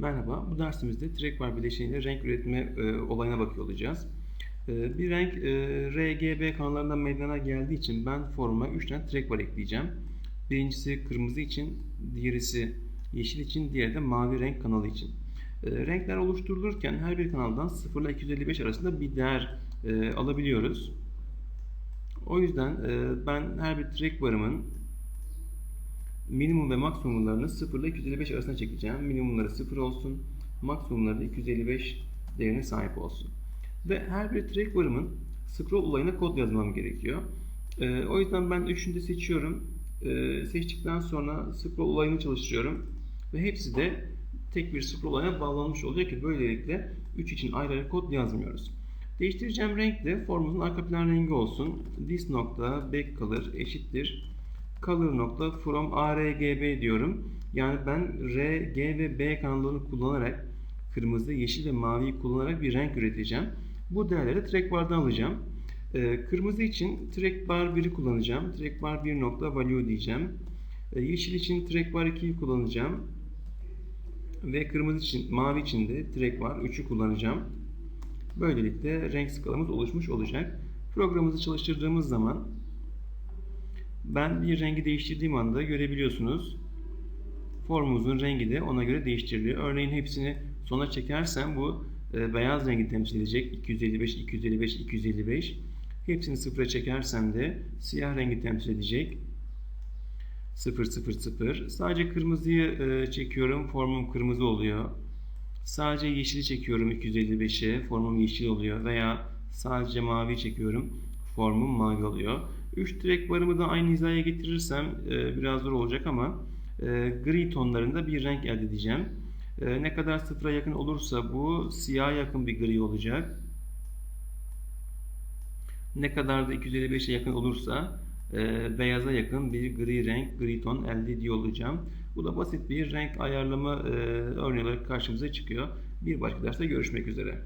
Merhaba, bu dersimizde trackbar bileşeniyle renk üretme e, olayına bakıyor olacağız. E, bir renk e, RGB kanallarından meydana geldiği için ben formuma 3 tane trackbar ekleyeceğim. Birincisi kırmızı için, diğerisi yeşil için, diğeri de mavi renk kanalı için. E, renkler oluşturulurken her bir kanaldan 0 ile 255 arasında bir değer e, alabiliyoruz. O yüzden e, ben her bir trackbar'ımın minimum ve maksimumlarını 0 ile 255 arasına çekeceğim. Minimumları 0 olsun, maksimumları da 255 değerine sahip olsun. Ve her bir track barımın scroll olayına kod yazmam gerekiyor. Ee, o yüzden ben üçünü de seçiyorum. Ee, seçtikten sonra scroll olayını çalıştırıyorum. Ve hepsi de tek bir scroll olayına bağlanmış oluyor ki böylelikle 3 için ayrı ayrı kod yazmıyoruz. Değiştireceğim renk de formumuzun arka plan rengi olsun. This nokta back color eşittir color nokta from argb diyorum. Yani ben R, G ve B kanallarını kullanarak kırmızı, yeşil ve maviyi kullanarak bir renk üreteceğim. Bu değerleri trackbar'dan alacağım. Ee, kırmızı için trackbar 1'i kullanacağım. Trackbar 1 nokta value diyeceğim. Ee, yeşil için trackbar 2'yi kullanacağım. Ve kırmızı için, mavi için de trackbar 3'ü kullanacağım. Böylelikle renk skalamız oluşmuş olacak. Programımızı çalıştırdığımız zaman ben bir rengi değiştirdiğim anda görebiliyorsunuz. Formumuzun rengi de ona göre değiştiriliyor. Örneğin hepsini sona çekersem bu e, beyaz rengi temsil edecek. 255, 255, 255. Hepsini sıfıra çekersem de siyah rengi temsil edecek. 0, 0, 0. Sadece kırmızıyı e, çekiyorum. Formum kırmızı oluyor. Sadece yeşili çekiyorum 255'e. Formum yeşil oluyor. Veya sadece mavi çekiyorum. Formum mavi oluyor. 3 direk barımı da aynı hizaya getirirsem e, biraz zor olacak ama e, gri tonlarında bir renk elde edeceğim. E, ne kadar sıfıra yakın olursa bu siyaha yakın bir gri olacak. Ne kadar da 255'e yakın olursa e, beyaza yakın bir gri renk, gri ton elde ediyor olacağım. Bu da basit bir renk ayarlama e, örneği olarak karşımıza çıkıyor. Bir başka derste görüşmek üzere.